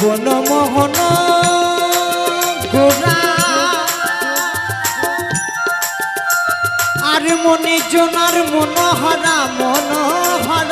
ভুবন মোহন। আর মনে জনার মনোহরা মনোহরা।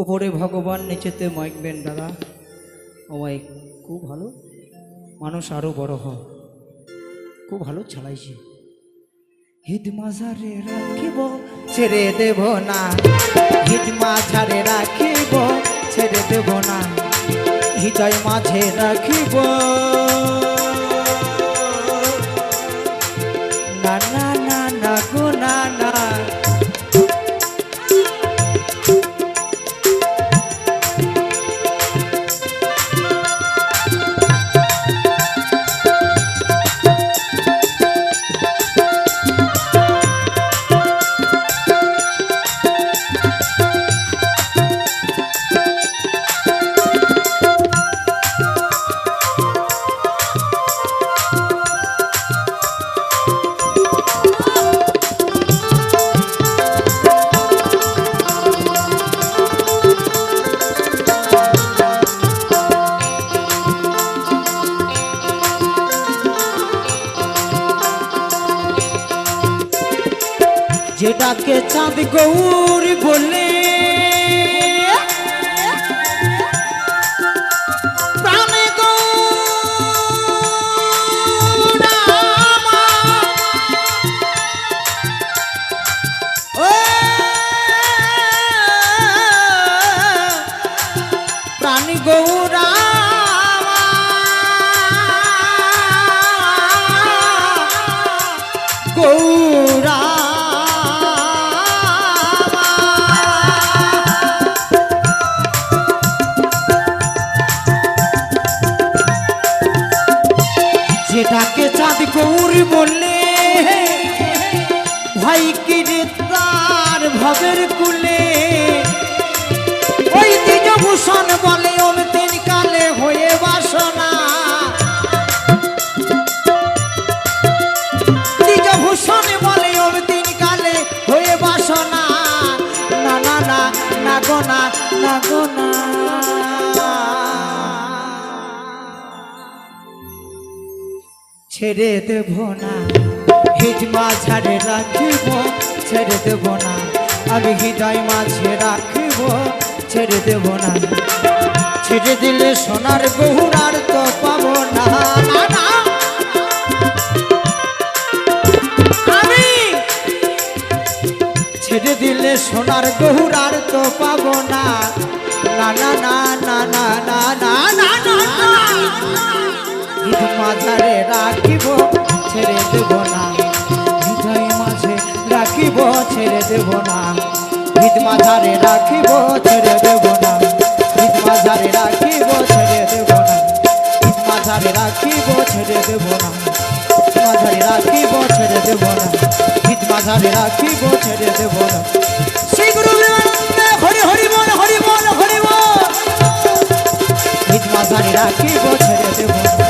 উপরে ভগবান নিচেতে মাইকবেন দাদা। ও মাইক খুব ভালো। মানুষ আরও বড় হয় খুব ভালো চালাইছে। হিদ মাঝারে রাখিব, ছেড়ে দেব না। হিদ মাঝারে রাখিব, ছেড়ে দেব না। হৃদয় মাঝে রাখিব। না না। যেটাকে চাঁদ গৌর বলে। প্রাণে বললে ভাই কিরে তার ভবের কুলে? ওই দ্বিজভূষণ বলে, অন্তিম কালে হয়ে বাসনা। দ্বিজভূষণ বলে, অন্তিম কালে হয়ে বাসনা। না না না না না না। ছেড়ে দেব না হিজ মাঝারে রাখিব ছেড়ে দেব না আমি হৃদয় মাঝে রাখিব ছেড়ে দেব না ছেড়ে দিলে সোনার গহুরার তো পাবো না ছেড়ে দিলে সোনার গহুরার তো পাবো না না না না না না না না না না ঈদ মাঝারে রাখিব, ছেড়ে দেব না। হৃদয় মাঝে রাখিব, ছেড়ে দেব না। ভিত মাঝারে রাখিব, ছেড়ে দেব না। ভিত মাঝারে রাখিব, ছেড়ে দেব না। ভিত মাঝারে রাখিব, ছেড়ে দেব না। না।